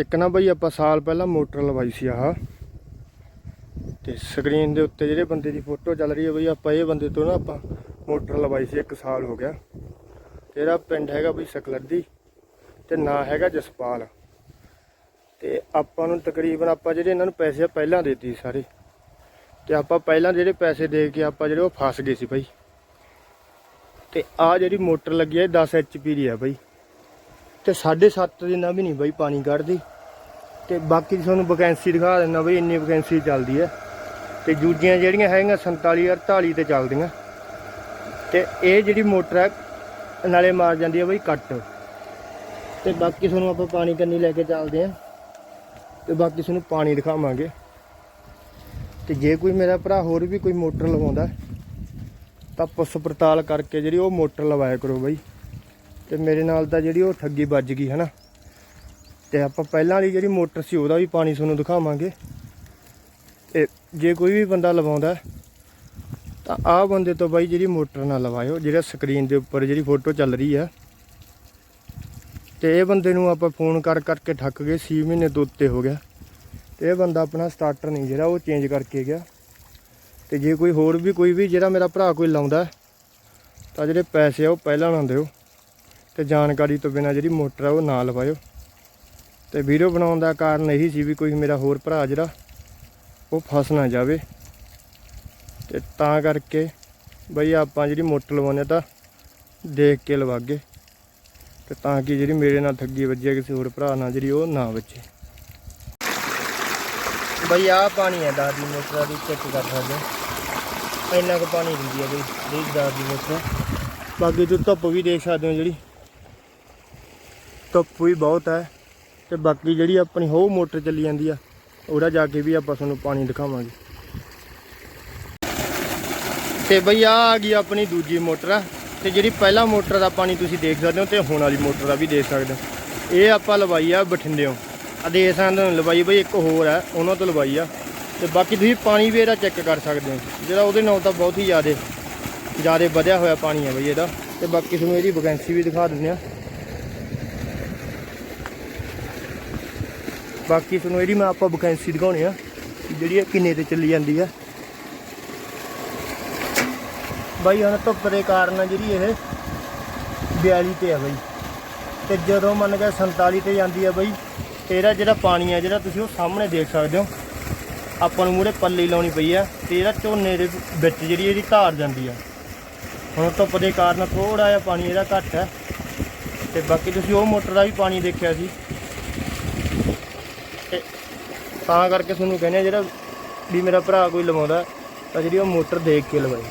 ਇੱਕ ਨਾ ਬਈ ਆਪਾਂ ਸਾਲ ਪਹਿਲਾਂ ਮੋਟਰ ਲਵਾਈ ਸੀ ਆਹ। ਤੇ ਸਕਰੀਨ ਦੇ ਉੱਤੇ ਜਿਹੜੇ ਬੰਦੇ ਦੀ ਫੋਟੋ ਚੱਲ ਰਹੀ ਹੈ ਬਈ, ਆਪਾਂ ਇਹ ਬੰਦੇ ਤੋਂ ਨਾ ਆਪਾਂ ਮੋਟਰ ਲਵਾਈ ਸੀ, ਇੱਕ ਸਾਲ ਹੋ ਗਿਆ। ਤੇ ਇਹਦਾ ਪਿੰਡ ਹੈਗਾ ਬਈ ਸਕਲੱਦੀ ਤੇ ਨਾਂ ਹੈਗਾ ਜਸਪਾਲ। ਤੇ ਆਪਾਂ ਨੂੰ ਤਕਰੀਬਨ ਆਪਾਂ ਜਿਹੜੇ ਇਹਨਾਂ ਨੂੰ ਪੈਸੇ ਆ ਪਹਿਲਾਂ ਦੇਤੀ ਸਾਰੇ। ਤੇ ਆਪਾਂ ਪਹਿਲਾਂ ਜਿਹੜੇ ਪੈਸੇ ਦੇ ਕੇ ਆਪਾਂ ਜਿਹੜੇ ਉਹ ਫਸ ਗਏ ਸੀ ਬਈ। ਤੇ ਆ ਜਿਹੜੀ ਮੋਟਰ ਲੱਗੀ ਹੈ, ਇਹ 10 ਐਚਪੀ ਦੀ ਆ ਬਈ। ਤੇ 7.5 ਦਿਨਾਂ ਵੀ ਨਹੀਂ ਬਈ ਪਾਣੀ ਕੱਢਦੀ। ਤੇ ਬਾਕੀ ਤੁਹਾਨੂੰ ਵੈਕੈਂਸੀ ਦਿਖਾ ਦਿੰਦਾ ਬਈ, ਇੰਨੀ ਵੈਕੈਂਸੀ ਚੱਲਦੀ ਹੈ। ਤੇ ਦੂਜੀਆਂ ਜਿਹੜੀਆਂ ਹੈਗੀਆਂ 47 48 ਤੇ ਚੱਲਦੀਆਂ। ਤੇ ਇਹ ਜਿਹੜੀ ਮੋਟਰ ਹੈ, ਨਾਲੇ ਮਾਰ ਜਾਂਦੀ ਹੈ ਬਈ ਕੱਟ। ਤੇ ਬਾਕੀ ਤੁਹਾਨੂੰ ਆਪਾਂ ਪਾਣੀ ਕੰਨੀ ਲੈ ਕੇ ਚੱਲਦੇ ਆਂ ਤੇ ਬਾਕੀ ਤੁਹਾਨੂੰ ਪਾਣੀ ਦਿਖਾਵਾਂਗੇ। ਤੇ ਜੇ ਕੋਈ ਮੇਰਾ ਭਰਾ ਹੋਰ ਵੀ ਕੋਈ ਮੋਟਰ ਲਵਾਉਂਦਾ, ਤਾਂ ਪੁੱਛ ਪੜਤਾਲ ਕਰਕੇ ਜਿਹੜੀ ਉਹ ਮੋਟਰ ਲਵਾਇਆ ਕਰੋ ਬਈ। ਤੇ ਮੇਰੇ ਨਾਲ ਤਾਂ ਜਿਹੜੀ ਉਹ ਠੱਗੀ ਵੱਜ ਗਈ ਹਨਾ। ਤੇ ਆਪਾਂ ਪਹਿਲਾਂ ਵਾਲੀ ਜਿਹੜੀ ਮੋਟਰ ਸੀ, ਉਹਦਾ ਵੀ ਪਾਣੀ ਤੁਹਾਨੂੰ ਦਿਖਾਵਾਂਗੇ। ਤੇ ਜੇ ਕੋਈ ਵੀ ਬੰਦਾ ਲਵਾਉਂਦਾ, ਤਾਂ ਆਹ ਬੰਦੇ ਤੋਂ ਬਾਈ ਜਿਹੜੀ ਮੋਟਰ ਨਾ ਲਵਾਇਓ, ਜਿਹੜਾ ਸਕਰੀਨ ਦੇ ਉੱਪਰ ਜਿਹੜੀ ਫੋਟੋ ਚੱਲ ਰਹੀ ਆ। ਤੇ ਇਹ ਬੰਦੇ ਨੂੰ ਆਪਾਂ ਫੋਨ ਕਰ ਕਰਕੇ ਠੱਕ ਗਏ 6 ਮਹੀਨੇ ਤੋਂ ਉੱਤੇ ਹੋ ਗਿਆ। ਤੇ ਇਹ ਬੰਦਾ ਆਪਣਾ ਸਟਾਰਟਰ ਨਹੀਂ ਜਿਹੜਾ, ਉਹ ਚੇਂਜ ਕਰਕੇ ਗਿਆ। ਤੇ ਜੇ ਕੋਈ ਹੋਰ ਵੀ, ਕੋਈ ਵੀ ਜਿਹੜਾ ਮੇਰਾ ਭਰਾ ਕੋਈ ਲਾਉਂਦਾ, ਤਾਂ ਜਿਹੜੇ ਪੈਸੇ ਆ ਉਹ ਪਹਿਲਾਂ ਨਾ ਦਿਓ। ਤੇ ਜਾਣਕਾਰੀ ਤੋਂ ਬਿਨਾ ਜਿਹੜੀ ਮੋਟਰ ਆ ਉਹ ਨਾ ਲਵਾਇਓ। ਤੇ ਵੀਡੀਓ ਬਣਾਉਣ ਦਾ ਕਾਰਨ ਇਹੀ ਸੀ ਵੀ ਕੋਈ ਮੇਰਾ ਹੋਰ ਭਰਾ ਜਿਹੜਾ, ਉਹ ਫਸ ਨਾ ਜਾਵੇ। ਤੇ ਤਾਂ ਕਰਕੇ ਬਈ ਆਪਾਂ ਜਿਹੜੀ ਮੋਟਰ ਲਵਾਉਂਦੇ ਤਾਂ ਦੇਖ ਕੇ ਲਵਾਗੇ। ਤੇ ਤਾਂ ਕਿ ਜਿਹੜੀ ਮੇਰੇ ਨਾਲ ਠੱਗੀ ਵੱਜੀ ਕਿਸੇ ਹੋਰ ਭਰਾ ਨਾਲ ਜਿਹੜੀ ਉਹ ਨਾ ਵੱਜੇ। ਬਈ ਆਹ ਪਾਣੀ ਹੈ ਦਾਦੀ ਮੋਟਰ ਦੀ ਚੈੱਕ ਕਰ ਸਕਦੇ ਹੋ। ਇੰਨਾ ਕੁ ਪਾਣੀ ਦਿੰਦੀ ਹੈ ਬਈ ਦਾਦੀ ਮੋਟਰ। ਬਾਕੀ ਤੁਸੀਂ ਧੁੱਪ ਵੀ ਦੇਖ ਸਕਦੇ ਹੋ ਜਿਹੜੀ। ਧੁੱਪ ਵੀ ਬਹੁਤ ਹੈ ਤੇ ਬਾਕੀ ਜਿਹੜੀ ਆਪਣੀ ਹੋ ਮੋਟਰ ਚੱਲੀ ਜਾਂਦੀ ਆ, ਉਹਦਾ ਜਾ ਕੇ ਵੀ ਆਪਾਂ ਤੁਹਾਨੂੰ ਪਾਣੀ ਦਿਖਾਵਾਂਗੇ। ਤੇ ਬਈ ਆ ਆ ਗਈ ਆਪਣੀ ਦੂਜੀ ਮੋਟਰ ਆ, ਤੇ ਜਿਹੜੀ ਪਹਿਲਾ ਮੋਟਰ ਦਾ ਪਾਣੀ ਤੁਸੀਂ ਦੇਖ ਸਕਦੇ ਹੋ ਤੇ ਹੁਣ ਵਾਲੀ ਮੋਟਰ ਦਾ ਵੀ ਦੇਖ ਸਕਦੇ ਹੋ। ਇਹ ਆਪਾਂ ਲਵਾਈ ਆ ਬਠਿੰਡਿਓਂ। ਆ ਦੇਖ ਸਕਦੇ ਲਵਾਈ ਬਈ ਇੱਕ ਹੋਰ ਆ, ਉਹਨਾਂ ਤੋਂ ਲਵਾਈ ਆ। ਤੇ ਬਾਕੀ ਤੁਸੀਂ ਪਾਣੀ ਵੀ ਇਹਦਾ ਚੈੱਕ ਕਰ ਸਕਦੇ ਹੋ, ਜਿਹੜਾ ਉਹਦੇ ਨਾਲ ਤਾਂ ਬਹੁਤ ਹੀ ਜ਼ਿਆਦਾ ਜ਼ਿਆਦਾ ਵਧਿਆ ਹੋਇਆ ਪਾਣੀ ਆ ਬਈ ਇਹਦਾ। ਤੇ ਬਾਕੀ ਤੁਹਾਨੂੰ ਇਹਦੀ ਵੈਕੈਂਸੀ ਵੀ ਦਿਖਾ ਦਿੰਦੇ ਆ। ਬਾਕੀ ਤੁਹਾਨੂੰ ਇਹਦੀ ਮੈਂ ਆਪਾਂ ਵਕੈਂਸੀ ਦਿਖਾਉਣੀ ਆ ਜਿਹੜੀ ਇਹ ਕਿੰਨੇ ਤੇ ਚੱਲੀ ਜਾਂਦੀ ਆ। ਬਾਈ, ਹੁਣ ਧੁੱਪ ਦੇ ਕਾਰਨ ਜਿਹੜੀ ਇਹ 42 ਤੇ ਆ ਬਾਈ। ਤੇ ਜਦੋਂ ਮੰਨ ਕੇ 47 ਤੇ ਜਾਂਦੀ ਆ ਬਾਈ ਇਹਦਾ ਜਿਹੜਾ ਪਾਣੀ ਆ ਜਿਹੜਾ ਤੁਸੀਂ ਉਹ ਸਾਹਮਣੇ ਦੇਖ ਸਕਦੇ ਹੋ। ਆਪਾਂ ਨੂੰ ਮੂਰੇ ਪੱਲੀ ਲਾਉਣੀ ਪਈ ਆ ਤੇ ਇਹਦਾ ਝੋਨੇ ਦੇ ਵਿੱਚ ਜਿਹੜੀ ਇਹਦੀ ਧਾਰ ਜਾਂਦੀ ਆ। ਹੁਣ ਧੁੱਪ ਦੇ ਕਾਰਨ ਥੋੜਾ ਜਿਹਾ ਪਾਣੀ ਇਹਦਾ ਘੱਟ ਹੈ ਤੇ ਬਾਕੀ ਤੁਸੀਂ ਉਹ ਮੋਟਰ ਦਾ ਵੀ ਪਾਣੀ ਦੇਖਿਆ ਸੀ। ਤਾਂ ਕਰਕੇ ਤੁਹਾਨੂੰ ਕਹਿੰਦੇ ਆ ਜਿਹੜਾ ਵੀ ਮੇਰਾ ਭਰਾ ਕੋਈ ਲਵਾਉਂਦਾ ਤਾਂ ਜਿਹੜੀ ਉਹ ਮੋਟਰ ਦੇਖ ਕੇ ਲਵਾਏ।